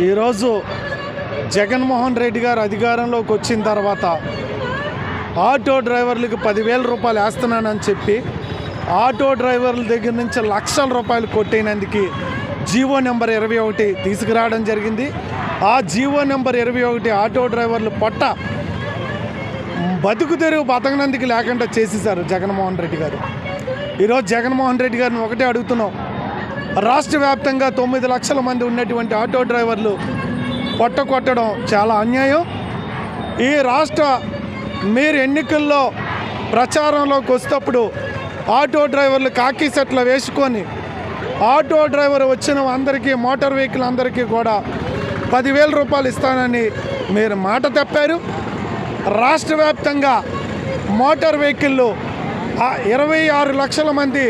ఈరోజు జగన్మోహన్ రెడ్డి గారు అధికారంలోకి వచ్చిన తర్వాత ఆటో డ్రైవర్లకు పదివేల రూపాయలు వేస్తున్నానని చెప్పి ఆటో డ్రైవర్ల దగ్గర నుంచి లక్షల రూపాయలు కొట్టేనందుకు జీవో నెంబర్ ఇరవై ఒకటి తీసుకురావడం జరిగింది. ఆ జీవో నెంబర్ ఇరవై ఒకటి ఆటో డ్రైవర్లు పొట్ట బతుకు తెరువు బతకనందుకు లేకుండా చేసేసారు జగన్మోహన్ రెడ్డి గారు. ఈరోజు జగన్మోహన్ రెడ్డి గారిని ఒకటే అడుగుతున్నాం. రాష్ట్ర వ్యాప్తంగా తొమ్మిది లక్షల మంది ఉన్నటువంటి ఆటో డ్రైవర్లు పొట్ట కొట్టడం చాలా అన్యాయం. ఈ రాష్ట్ర మీరు ఎన్నికల్లో ప్రచారంలోకి వచ్చేటప్పుడు ఆటో డ్రైవర్లు కాకి సెట్లు వేసుకొని ఆటో డ్రైవర్ వచ్చిన అందరికీ మోటార్ వెహికల్ అందరికీ కూడా పదివేల రూపాయలు ఇస్తానని మీరు మాట తప్పారు. రాష్ట్ర వ్యాప్తంగా మోటార్ వెహికల్లో ఇరవై ఆరు లక్షల మంది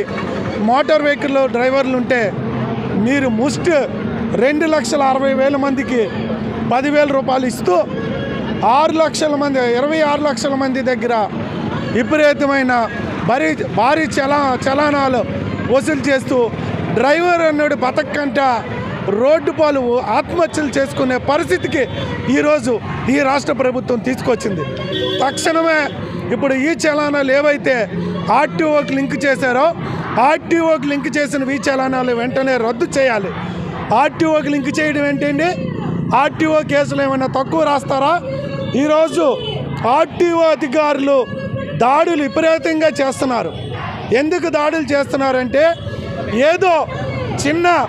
మోటార్ వెహికల్ డ్రైవర్లు ఉంటే మీరు ముస్ట్ రెండు లక్షల అరవై వేల మందికి పదివేల రూపాయలు ఇస్తూ ఆరు లక్షల మంది ఇరవై ఆరు లక్షల మంది దగ్గర విపరీతమైన భారీ భారీ చలా చలానాలు వసూలు చేస్తూ డ్రైవర్ అన్నాడు బతకంట రోడ్డు పాలు ఆత్మహత్యలు చేసుకునే పరిస్థితికి ఈరోజు ఈ రాష్ట్ర ప్రభుత్వం తీసుకొచ్చింది. తక్షణమే ఇప్పుడు ఈ చలానాలు ఏవైతే ఆర్టీఓకి లింక్ చేశారో ఆర్టీఓకి లింక్ చేసిన ఈ చలానాలు వెంటనే రద్దు చేయాలి. ఆర్టీఓకి లింక్ చేయడం ఏంటండి? ఆర్టీఓ కేసులు ఏమైనా తక్కువ రాస్తారా? ఈరోజు ఆర్టీఓ అధికారులు దాడులు విపరీతంగా చేస్తున్నారు. ఎందుకు దాడులు చేస్తున్నారంటే ఏదో చిన్న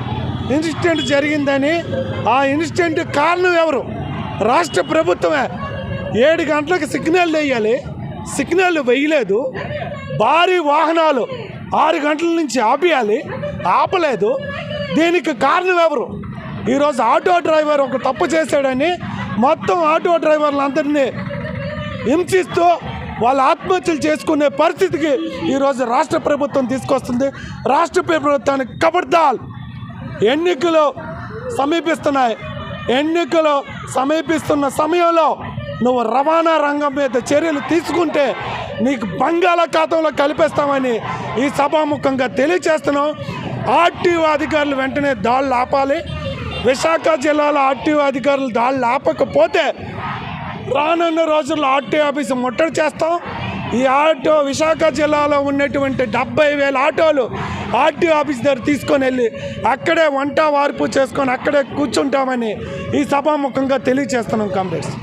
ఇన్సిడెంట్ జరిగిందని ఆ ఇన్సిడెంట్ కారణం ఎవరు? రాష్ట్ర ప్రభుత్వమే. ఏడు గంటలకు సిగ్నల్ వేయాలి సిగ్నల్ వేయలేదు. భారీ వాహనాలు ఆరు గంటల నుంచి ఆపేయాలి. ఆపలేదు. దీనికి కారణం ఎవరు? ఈరోజు ఆటో డ్రైవర్ ఒక తప్పు చేశాడని మొత్తం ఆటో డ్రైవర్లందరినీ హింసిస్తూ వాళ్ళ ఆత్మహత్యలు చేసుకునే పరిస్థితికి ఈరోజు రాష్ట్ర ప్రభుత్వం తీసుకొస్తుంది. రాష్ట్ర ప్రభుత్వానికి కబడ్దాల్ ఎన్నికలు సమీపిస్తున్నాయి. ఎన్నికలు సమీపిస్తున్న సమయంలో నువ్వు రవాణా రంగం మీద చర్యలు తీసుకుంటే నీకు బంగాళాఖాతంలో కలిపేస్తామని ఈ సభాముఖంగా తెలియచేస్తున్నాం. ఆర్టీఓ అధికారులు వెంటనే దాడులు ఆపాలి. విశాఖ జిల్లాలో ఆర్టీఓ అధికారులు దాడులు ఆపకపోతే రానున్న రోజుల్లో ఆర్టీఓ ఆఫీసు ముట్టడి చేస్తాం. ఈ ఆటో విశాఖ జిల్లాలో ఉన్నటువంటి డెబ్బై వేల ఆటోలు ఆర్టీఓ ఆఫీస్ దగ్గర తీసుకొని వెళ్ళి అక్కడే వంట వార్పు చేసుకొని అక్కడే కూర్చుంటామని ఈ సభాముఖంగా తెలియజేస్తున్నాం కామ్రేడ్స్.